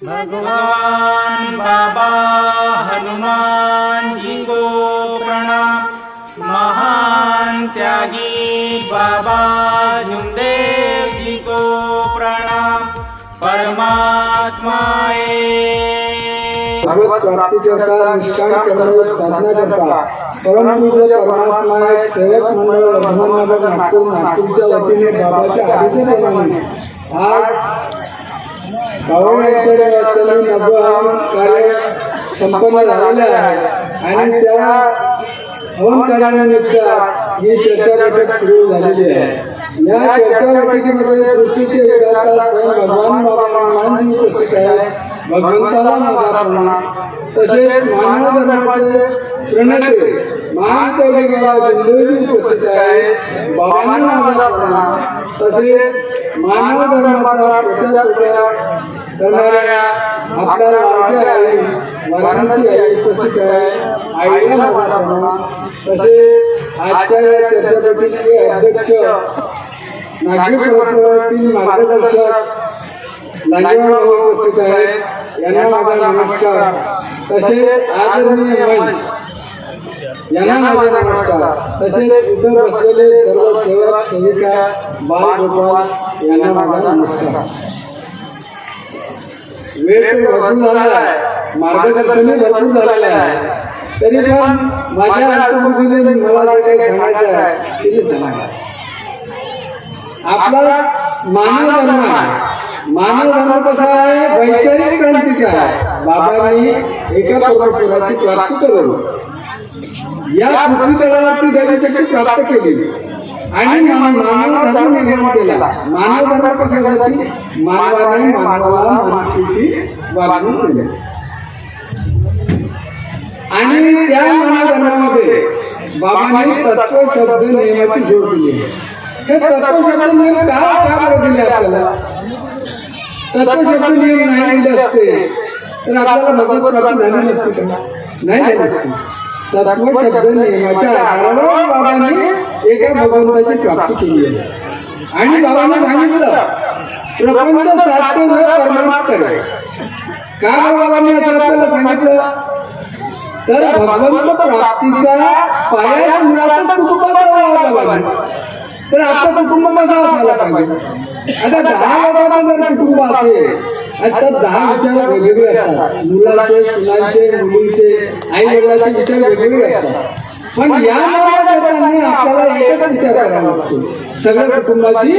भगवान बाबा हनुमान जी को प्रणाम। महान त्यागी बाबा झुमदेव जी को प्रणाम। परमात्मा प्राप्ति करता निष्काम साधना करता परमात्मा एक सेवक मंडळ नागपूर नागपूरच्या वतीने बाबाच्या आदेशाप्रमाणे आज भावनांच्या व्यवस्थेने नवहवन कार्य संपन्न झालेले आहे. आणि त्या हवन कार्यानिमित्त ही चर्चा बैठक सुरू झालेली आहे. या चर्चा बैठकीमध्ये सृष्टीचे विधाता स्वयं भगवान बाबा हनुमानजी उपस्थित आहेत भगवंताला माझा प्रणाम तसेच मानव धर्माचे प्रणते महान कवी बाबा जिंदूजी उपस्थित आहे. बाबांना माझा प्रणाम तसेच मानव धर्माचा प्रचार प्रसार करणाऱ्या आपल्या लाडक्या आई वाराणसी उपस्थित आहे. तसेच आजच्या या अध्यक्ष नागरिक परिसरातील मार्गदर्शक लांजेवाड उपस्थित आहेत. यांना माझा नमस्कार. तसेच आदरणीय मंच यांना माझा नमस्कार. तसेच इतर बसलेले सर्व सेवक सेविका बाल गोपाल यांना माझा नमस्कार. वेळ भरपूर झाला आहे. मार्गदर्शनही भरपूर झालेलं आहे. तरी पण माझ्या अनुभूतीने मला जे काही सांगायचं आहे ते मी सांगा. आपला मानव धर्म आहे. मानव धर्म कसा आहे? वैचारिक क्रांतीचा आहे. बाबांनी एका परमेश्वराची प्राप्ती करून या पृथ्वी तलावरती दैवशक्ती प्राप्त केली. आणि मा- मानव धर्म निर्माण केला. मानव धर्म कशासाठी? मानवाने मानवाला मनुष्याची वागणूक केली आणि त्या मानव धर्मामध्ये बाबांनी तत्व शब्द नियमाची जोड दिली. हे तत्व शब्द नियम का का बरं दिले आपल्याला? तत्व शब्द नियम नाही दिले असते. तर आपल्याला भगवत प्राप्ती झाली नसती नाही झाली असती. तत्व शब्द नियमाच्या आधारावर बाबांनी एका भगवंताची प्राप्ती केली आहे. आणि बाबांनी सांगितलं प्रपंच साध्य न परमात्मा करे. का बाबांनी असं आपल्याला सांगितलं? तर भगवंत प्राप्तीचा पाया मुळाचा कुटुंबाचा व्हायला पाहिजे तर आपलं कुटुंब कसं असायला पाहिजे? आता दहा लोकांचं जर कुटुंब असेल आणि तर दहा विचार वेगवेगळे असतात. मुलाचे सुनांचे मुलींचे आई वडिलांचे विचार वेगवेगळे असतात. पण या मार्गाने आपल्याला एकच विचार करावा लागतो. सगळ्या कुटुंबाची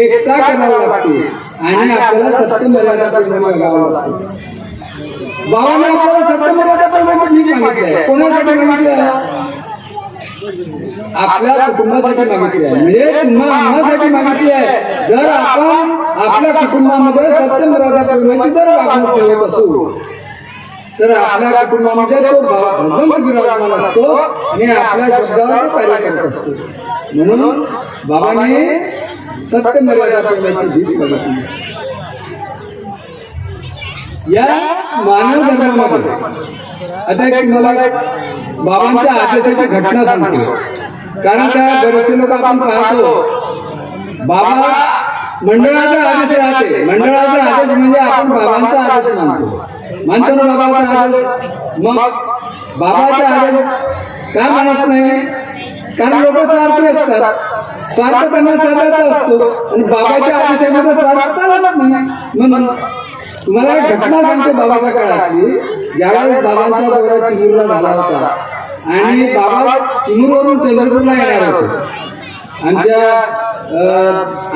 एकता करावी लागते. आणि आपल्याला सत्य मर्यादा प्रेम बघावं लागतो. बाबाने आपल्याला सत्य मर्यादा प्रेमाची भीक मागितली कोणासाठी सांगितलं आपल्या कुटुंबासाठी मागितली आहे. म्हणजे तुम्हा आम्हासाठी मागितली आहे. जर आपण आपल्या कुटुंबामध्ये सत्य मर्यादा प्रेमाची जर वागणूक ठेवत असू तर आपल्या कुटुंबामध्ये तो भगवंत विराजमान असतो आणि आपल्या शब्दावर कार्य करत असतो. म्हणून बाबाने सत्य मर्यादा प्रेमाची भीक मागितली या मानव धर्मामध्ये आता एक तुम्हाला बाबांच्या आदेशाची घटना सांगतो. कारण का बरेचसे लोक आपण पाहतो. बाबा मंडळाचा आदेश राहते. मंडळाचा आदेश म्हणजे आपण बाबांचा आदेश मानतो. मानतो. ना बाबाचा आदेश? मग बाबाचा आदेश का मानत नाही? कारण लोक स्वार्थी असतात. स्वार्थ त्यांना साधायचा असतो. आणि बाबाच्या आदेशामध्ये स्वार्थ चालत नाही. म्हणून तुम्हाला घटना सांगते बाबाच्या काळातली ज्यावेळेस बाबांचा दौरा चिमूरला झाला होता. आणि बाबा चिमूरवरून चंद्रपूरला येणार होते. आमच्या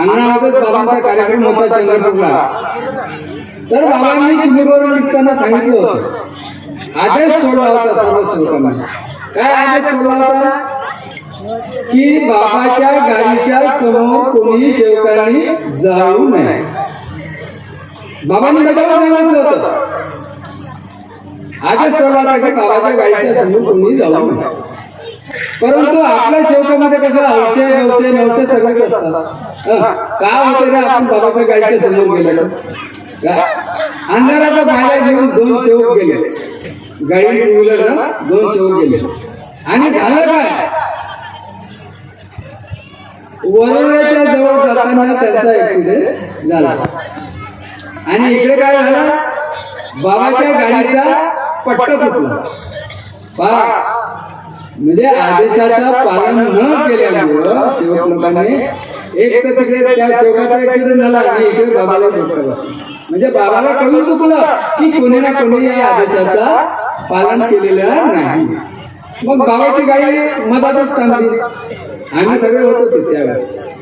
अंगणामध्येच बाबांचा कार्यक्रम होता चंद्रपूरला. तर बाबांनी चिमूरवरून निघताना सांगितलं होतं. आदेश सोडला होता सर्व सेवकांना काय आदेश सोडला होता? की बाबाच्या गाडीच्या समोर कोणीही सेवकांनी जाऊ नये. बाबांनी बजावून सांगितलं होतं? होता? की बाबाच्या गाडीच्या समोर कोणी जाऊ नये. परंतु आपल्या सेवकामध्ये कसं औषध गवसे नवसे सगळेच असतात. का होते रे आपण बाबाच्या गाडीच्या समोर गेलो का? अंधाराचा फायदा घेऊन दोन सेवक गेले. गाडी टू व्हीलर ना? दोन सेवक गेले. आणि झालं काय? वरोऱ्याच्या जवळ जाताना त्यांचा ऍक्सिडेंट झाला. आणि इकडे काय झालं? बाबाच्या गाडीचा पट्टा तुटला. पहा. म्हणजे आदेशाचा पालन न केल्यामुळं सेवक लोकांनी एक तर तिकडे त्या सेवकाचा ऍक्सिडेंट झाला आणि इकडे बाबाला झोपडा बसला. म्हणजे बाबाला कळून चुकलं की कोणी ना कोणी या आदेशाचा पालन केलेलं नाही. मग बाबाची गाडी मधातच थांबली. आम्ही सगळे होतो त्यावेळेस.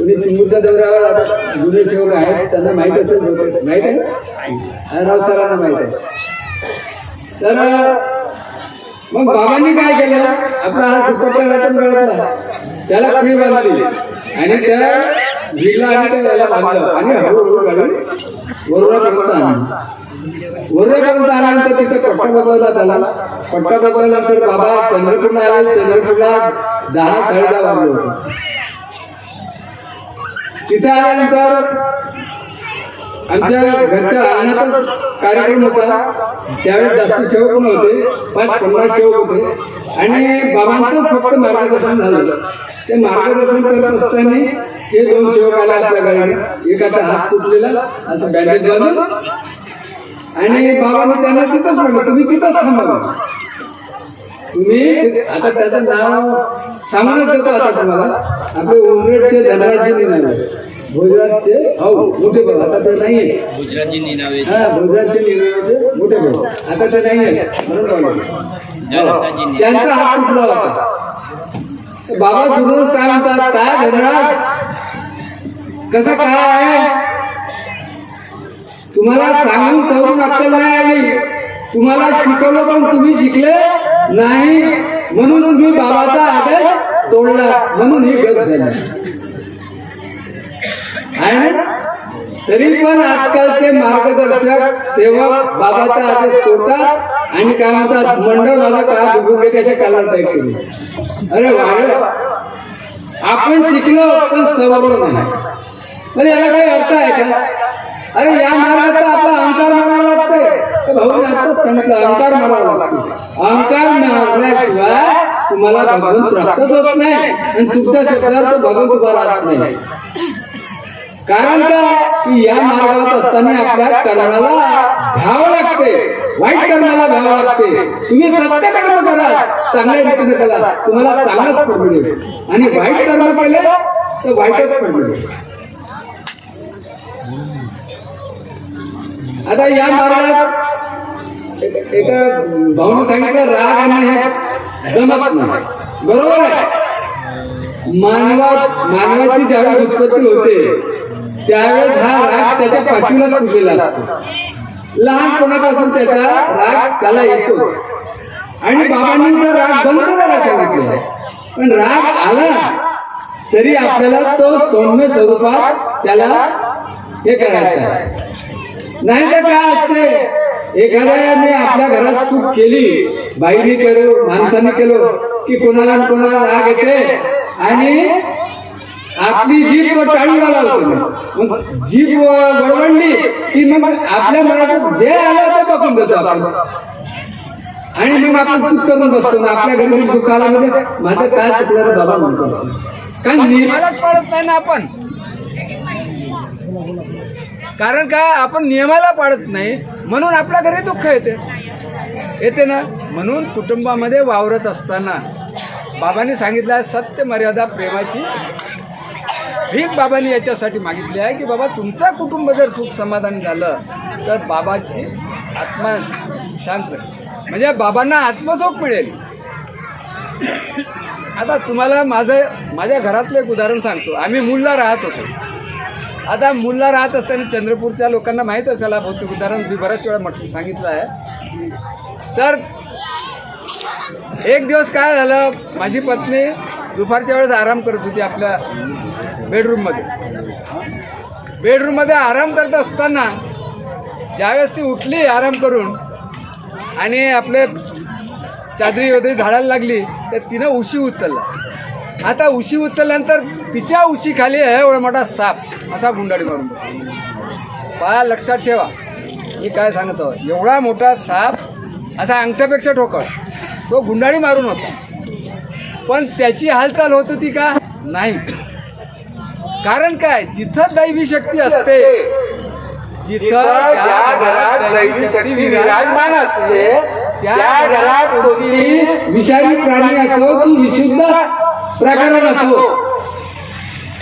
कुणी चिमूरच्या दौऱ्यावर आता जुने सेवक आहेत त्यांना माहीत असेल बहुतेक. माहीत आहे? राव सरांना माहीत आहे. तर मग बाबांनी काय केलं आपला हा दुपट्टा लाटून गळतला त्याला कुणी बांधली? आणि त्या जिल्हा आणि त्याला बांधलं. आणि हळूहळू गाडी वरुणापर्यंत आणली. वरुणापर्यंत आल्यानंतर तिथे पट्टा बदलला त्याला पट्टा बदलल्यानंतर बाबा चंद्रपूरला आले. चंद्रपूरला दहा साडे दहा वाजले होते. तिथे आल्यानंतर आमच्या घरच्या अंगणातच कार्यक्रम होता. त्यावेळेस जास्त सेवक पण होते. पाच पन्नास सेवक होते. आणि बाबांचंच फक्त मार्गदर्शन झालं. ते मार्गदर्शन करत असताना हे दोन सेवक आले आपल्या गाडीने. एकाचा हात तुटलेला असं बँडेज बांधून. आणि बाबांनी त्यांना तिथंच म्हणलं तुम्ही तिथंच थांबा तुम्ही आता त्याचं नाव सांगूनच देतो असं तुम्हाला. आपले उमरेडचे धनराजजी निनावे. भोजराजचे भाऊ मोठे भाऊ. आता ते नाहीये. गुजराती निनावे. हा भोजराजचे निनावेचे मोठे भाऊ. आता ते म्हणून बोललो. हो. त्यांचा हात तुटला होता. बाबा जुनं काय म्हणतात? काय धनराज? कसं काय आहे? तुम्हाला सांगून सवरून अक्कल नाही आली. तुम्हाला शिकवलं पण तुम्ही शिकले नाही म्हणून तुम्ही बाबाचा आदेश तोडला म्हणून ही गत झाली. आहे तरी पण आजकालचे मार्गदर्शक सेवक बाबाचा आदेश तोडतात आणि काय म्हणतात मंडळ माझा काय दुखून त्याच्या काला टाईप करू अरे वाढ आपण शिकलो पण सवरलो नाही. पण याला काही अर्थ आहे का? अरे या मार्गाचा आपला अहंकार मारावा लागतोय सांगितलं अहंकार लागतो. अहंकार मारल्याशिवाय तुम्हाला भगवंत प्राप्तच होत नाही. आणि तुमच्या शब्दावर तो भगवंत उभा राहत नाही. कारण का? की? या मार्गावर असताना आपल्या कर्माला घ्यावं लागते. वाईट कर्माला घ्यावं लागते. तुम्ही सत्य कर्म करा. चांगल्या रीतीने करा. तुम्हाला चांगलंच फळ मिळेल. आणि वाईट कर्म केले तर वाईटच फळ मिळेल. आता या मार्गात एका भाऊने सांगितलं राग आणि हे जमत नाही. बरोबर आहे? मानवा मानवाची ज्यावेळेस उत्पत्ती होते त्यावेळेस हा राग त्याच्या पाचवीलाच पुजलेला असतो. लहानपणापासून त्याचा राग त्याला येतो. आणि बाबांनी तर राग बंद करायला सांगितलं. पण राग आला तरी आपल्याला तो सौम्य स्वरूपात त्याला हे करायचं आहे. नाही तर काय असते? एखाद्याने आपल्या घरात चूक केली बाईने केलो माणसाने केलो की कोणाला कोणाला राग येते? आणि आपली जीभ तो टाळीला लावतो मग जीभ वळवणली की मग आपल्या मनात जे आलं ते बघून देतो आपण. आणि मग आपण चूक करून बसतो. ना आपल्या घरी दुःख आला म्हणजे माझं काय चुकलं बाबा म्हणतो. कारण नियमालाच पाळत नाही ना आपण. कारण का आपण नियमाला पाळत नाही म्हणून आपल्या घरी दुःख येते. येते ना? म्हणून कुटुंबामध्ये वावरत असताना बाबांनी सांगितलं आहे सत्य मर्यादा प्रेमाची भीक बाबांनी याच्यासाठी मागितली आहे की बाबा तुमचं कुटुंब जर सुख समाधान झालं तर बाबाची आत्मा शांत म्हणजे बाबांना आत्मसोख मिळेल. आता तुम्हाला माझं माझ्या घरातलं एक उदाहरण सांगतो. आम्ही मूलला राहत होतो. आता मुलला राहत असताना चंद्रपूरच्या लोकांना माहीत असेल भौतिक उदाहरण मी बऱ्याच वेळा म्हटलं सांगितलं आहे. तर एक दिवस काय झालं माझी पत्नी दुपारच्या वेळेस आराम करत होती आपल्या बेडरूममध्ये बेडरूममध्ये आराम करत असताना ज्यावेळेस ती उठली आराम करून आणि आपले चादरी वगैरे झाडायला लागली तर तिनं उशी उचलला. आता उशी उचलल्यानंतर तिच्या उशीखाली आहे एवढा मोठा साप. असा गुंडाळी मारून. पहा लक्षात ठेवा. मी काय सांगतो? एवढा मोठा साप असा अंगठ्यापेक्षा ठोकळ. तो गुंडाळी मारून होता. पण त्याची हालचाल होत होती का? नाही. कारण काय? जिथं दैवी शक्ती असते जिथं ज्या घरात दैवी शक्ती विराजमान असते त्या घरात कोणती विषारी प्राणी असो की विशुद्ध प्रकरण असो.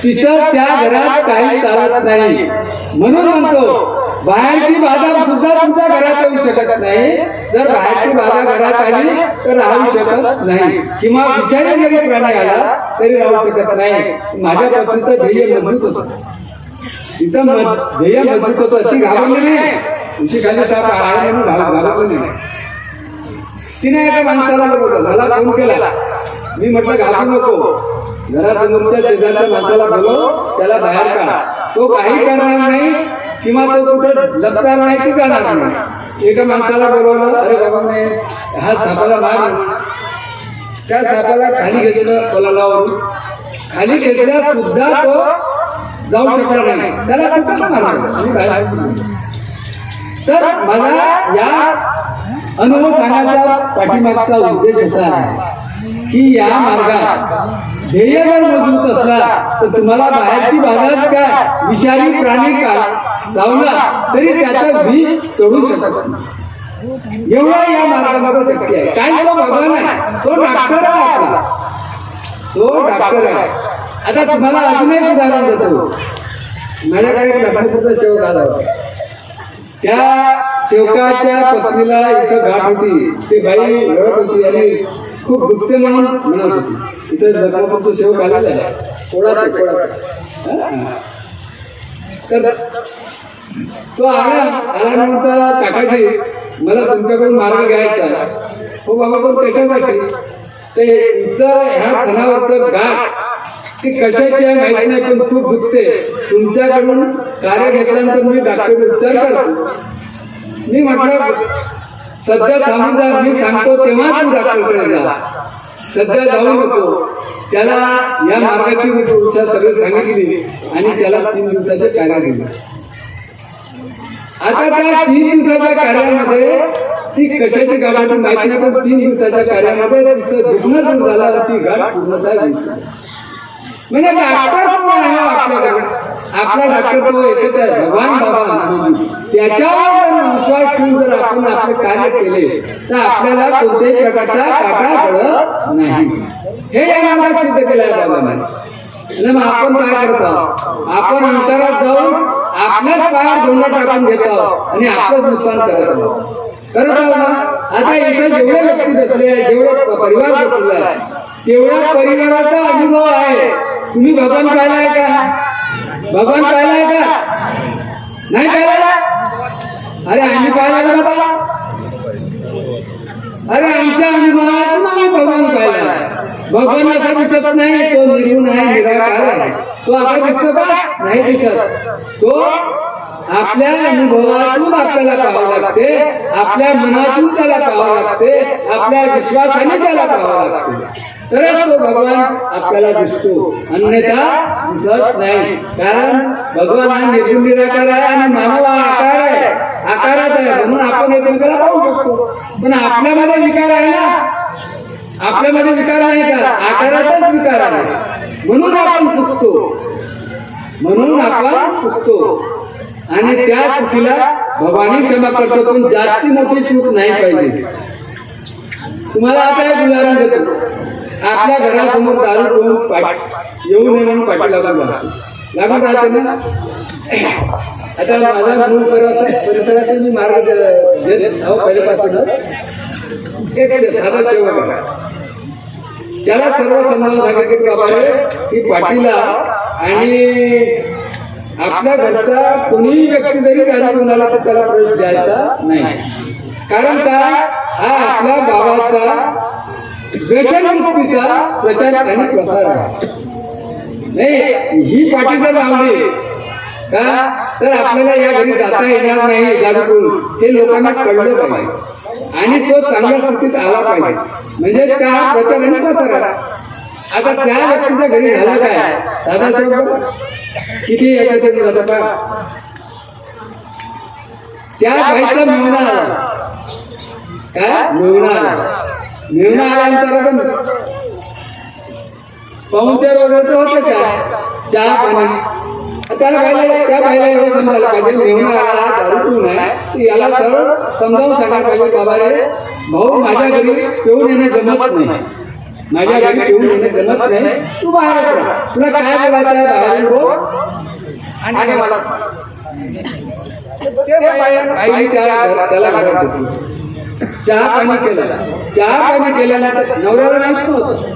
तिथं त्या घरात काही चालत नाही. म्हणून म्हणतो बाहेरची बाधा सुद्धा तुमच्या घरात येऊ शकत नाही. जर बाहेरची बाधा घरात आली तर राहू शकत नाही. किंवा विषारी जरी प्राणी आला तरी राहू शकत नाही. माझ्या पत्नीचं ध्येय मजबूत होतं. तिचं ध्येय मजबूत होतं. ती घाबरली नाही. उशी खाली साप आहे म्हणून घाब- घाबरली नाही. तिने एका माणसाला मला फोन केला. मी म्हटलं घाबरू नको. घरासमोरच्या शेजारच्या माणसाला बोलव त्याला बाहेर काढ. तो काही करणार नाही किंवा तो कुठं लपणार नाही की जाणार नाही. एका माणसाला बोलवलं अरे बाबा नाही हा सापाला मार. त्या सापाला खाली घेतलं पोलालावरून खाली घेतल्या सुद्धा तो जाऊ शकला नाही. त्याला खूपच मारलं तर मला या अनुभव सांगायचा पाठीमागचा उद्देश असा आहे. की या मार्गात ध्येय जर मजबूत असला तर तुम्हाला बाहेरची बाधाच काय विषारी प्राणी का? चावला तरी त्याचं विष चढू शकत नाही. एवढा या मार्गामध्ये शक्य आहे. काय तो भगवान आहे? तो डॉक्टर आहे आपला. तो डॉक्टर आहे. आता तुम्हाला अजून एक उदाहरण देतो. माझ्याकडे एक लखनपूरचा सेवक आला होता. त्या सेवकाच्या पत्नीला इथं गाठ होती. ते बाई रडत होती आणि खूप दुखते म्हणून म्हणत होती इथे लखनपूरचं सेवक आलेलं आहे कोळा ते कोळा तर तो आला आल्यानंतर काकाजी मला तुमच्याकडून मार्ग घ्यायचा आहे. हो बाबा पण कशासाठी? ते इथं ह्या सणावरचं गाठ की? कशाची आहे माहिती नाही पण खूप दुखते तुमच्याकडून कार्य घेतल्यानंतर मी डॉक्टर उपचार करतो. मी म्हटलं सध्या थांबून जा मी सांगतो तेव्हा तू डॉक्टरकडे जा सध्या जाऊ नको. त्याला या मार्गाची उपचार सगळी सांगितली. आणि त्याला तीन दिवसाचे कार्य दिले. आता त्या तीन दिवसाच्या कार्यामध्ये ती कशाची गाठ माहिती नाही पण तीन दिवसाच्या कार्यामध्ये तिचं दुखणं दूर झालं ती गाठ पूर्णतः म्हणजे डॉक्टर कोण आहे हो आपल्याकडे. आपला डॉक्टर तो एकच आहे. भगवान बाबा त्याच्यावर जर विश्वास ठेवून जर आपण आपले कार्य केले तर आपल्याला कोणत्याही प्रकारचा काटा पडत नाही. हे या मार्गात सिद्ध केलं आहे बाबांनी. मग आपण काय करतो आपण अंतरात जाऊन आपल्याच पायावर दोंडा टाकून घेतो आणि आपलंच नुकसान करत आहोत. करत आहोत ना? आता इथे जेवढे व्यक्ती बसले आहे जेवढे परिवार बसले आहे तेवढ्या परिवाराचा अनुभव आहे. तुम्ही भगवान पाहिलाय का? भगवान पाहिलाय का? नाही पाहिला? अरे आम्ही पाहिला बाबा. अरे आमच्या अनुभवातून आम्ही भगवान पाहिला. भगवान असा दिसत नाही तो निर्गुण आहे निराकार आहे. तो असा दिसतो का? नाही दिसत. तो आपल्या अनुभवातून आपल्याला पाहावं लागते. आपल्या मनातून त्याला पाहावं लागते. आपल्या विश्वासाने त्याला पाहावं लागते. तरच तो भगवान आपल्याला दिसतो. अन्यथा दिसत नाही. कारण भगवान हा निर्गुण निराकार आहे आणि मानव हा आकार आहे. आकारात आहे म्हणून आपण एकमेकाला पाहू शकतो. पण आपल्यामध्ये विकार आहे ना. आपल्यामध्ये विकार नाही का आकारातच विकार आहे म्हणून आपण चुकतो म्हणून आपण चुकतो आणि त्या चुकीला भगवानी क्षमा करतो पण जास्ती मोठी चूक नाही पाहिजे तुम्हाला आता एक उदाहरण देतो आपल्या घरासमोर दारू पाठ येऊ नये म्हणून पाठी लागून राहतो लागून राहते ना आता माझा मूळ परिसर परिसराचे मी मार्ग देत आहो पहिल्यापासून एक साधा आहे त्याला सर्व समजावून सांगितल्याप्रमाणे की पाटीला आणि आपल्या घरचा कोणीही व्यक्ती जरी दारू घेऊन आला तर त्याला प्रवेश द्यायचा नाही. कारण का? हा आपल्या बाबाचा व्यसनमुक्तीचा प्रचार आणि प्रसार आहे. नाही ही पाठी जर लावली का तर आपल्याला या घरी जाता येणार नाही दारू हे लोकांना कळलं पाहिजे. आणि तो चांगल्या स्थितीत आला पाहिजे. म्हणजेच का प्रचार आणि प्रसार आहे. आता त्या व्यक्तीच्या घरी झालं काय? साधा शेवट किती याच्यात जातं का त्या बाईचा मेवणा आला. काय? मेवणा आला. मेवणा आल्यानंतर आपण पाहुणचार वगैरे तर होतं का चहा पाणी. त्याला बायला त्या बायला एवढं समजायला पाहिजे मेहुणा आला दारू पिऊन आहे. तर याला सरळ समजावून सांगायला पाहिजे बाबा रे भाऊ माझ्या घरी पिऊन येणं जमत नाही. माझ्या घरी पिऊन येणं जमत नाही. तू बाहेरच राहा तुला काय बोलायचं आहे बाहेर बोल. आणि मला त्या त्याला घरात. चहा पाणी केलं. चहा पाणी केल्यानंतर नवऱ्याला माहीत नव्हतं.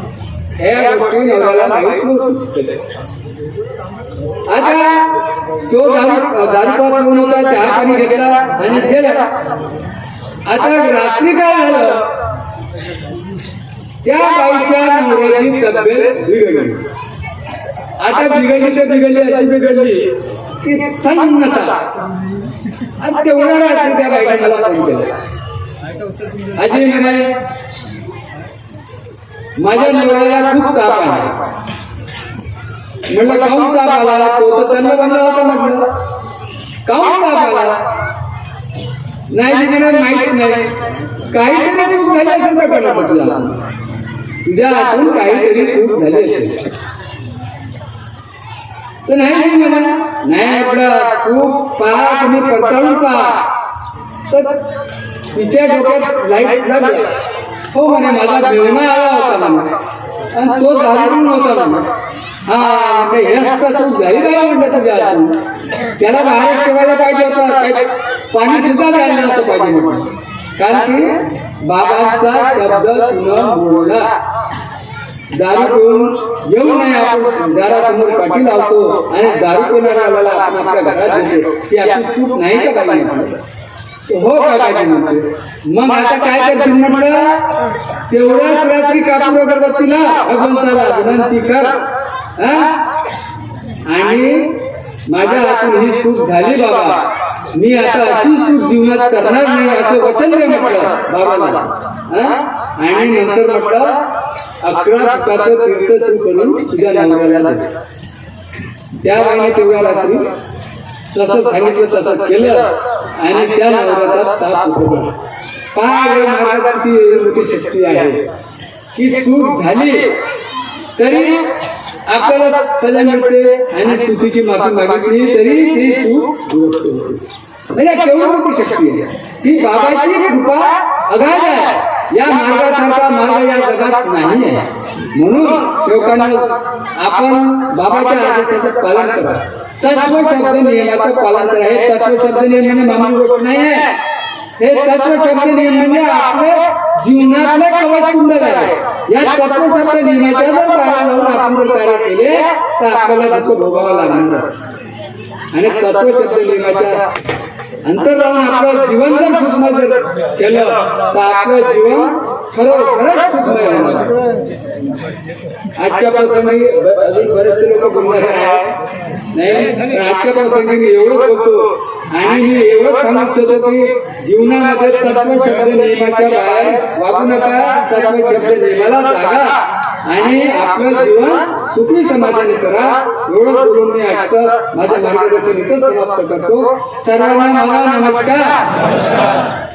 ह्या गोष्टी नवऱ्याला माहीत नव्हतं. आता तो दारू दारू पात होता चहा पाणी घेतला आणि गेला. आता रात्री काय झालं? त्या बाईच्या नवऱ्याची तब्येत बिघडली. आता बिघडली तर बिघडली अशी बिघडली की सन्नता. आणि तेवढ्या रात्री त्या बाईने मला फोन केला. अजय म्हणे माझ्या नवऱ्याला खूप ताप आहे. म्हटलं काऊन ताप आला तो तर त्यांना बनला होता म्हटलं काऊन ताप आला नाही तिकडे माहीत नाही काहीतरी चूक झाली असेल पण तुला तुझ्या हातून काहीतरी चूक झाली असेल. तर नाही म्हणा. नाही म्हटलं तू पहा तुम्ही पडताळून पहा. तर तिच्या डोक्यात लाइट लागली. हो म्हणे माझा मेवणा आला होता म्हणे. आणि तो दारून होता म्हणे. हा म्हटलं तुझ्या हातून त्याला बाहेर ठेवायला पाहिजे होता. पाणी सुद्धा द्यायला नव्हतं पाहिजे म्हणून. कारण की बाबांचा शब्द न बोलला. दारू पिऊन येऊ नये आपण. दारासमोर पाठी लावतो आणि दारू पिणाऱ्याला आपण आपल्या घरात देतो. ती आपली चूक नाही का बाई हो का काय म्हणते? मग आता काय करशील म्हटलं? तेवढ्याच रात्री कापूर करतात तिला. भगवंताला विनंती कर. आणि माझ्या हातून ही चूक झाली बाबा. मी आता अशी चूक जीवनात करणार नाही असं वचन दे म्हटलं बाबाला? आणि नंतर म्हटलं अकरा फुटाचं तीर्थ तू करून तुझ्या नवऱ्याला त्या बाईने तेवढ्या रात्री तसं सांगितलं तसं केलं आणि त्या नवऱ्याचा ताप उतरला काय या मार्गात किती एवढी मोठी शक्ती आहे? की चूक झाली. तरी आपल्याला सजा मिळते आणि चुकीची माफी मागितली तरी ती दुरुस्त होते. म्हणजे केवढी शक्ती आहे. ती बाबाची कृपा अगाध आहे. या मार्गासारखा मार्ग या जगात नाही आहे. म्हणून शेवकांना आपण बाबाच्या आदेशाचं पालन करा. तत्व शब्द नियमाचं पालन करा. हे तत्व शब्द नियम म्हणजे मामूली गोष्ट नाही आहे. हे तत्वशब्द नियम म्हणजे आपलं जीवनातलं कवच कुंडल आहे. या तत्वशब्द नियमाच्या जर बाहेर जाऊन आपण जर कार्य केले तर आपल्याला दुःख भोगावं लागणार आणि तत्वशब्द नियमाच्या अंतर जाऊन आपलं जीवन जर सुखमय जर केलं तर आपलं जीवन खरोखरच सुखमय होणार आजच्या प्रसंगी अजून बरेचसे लोक बोलणार आहेत. नाही आजच्या प्रसंगी मी एवढं बोलतो. आणि मी एवढंच सांगू इच्छितो की जीवनामध्ये तत्व शब्द नियमाच्या बाहेर वागू नका तत्व शब्द नियमाला जागा. आणि आपलं जीवन सुखी समाधानी करा. एवढं बोलून मी आजचं माझं मार्गदर्शन इथंच समाप्त करतो. सर्वांना मला नमस्कार.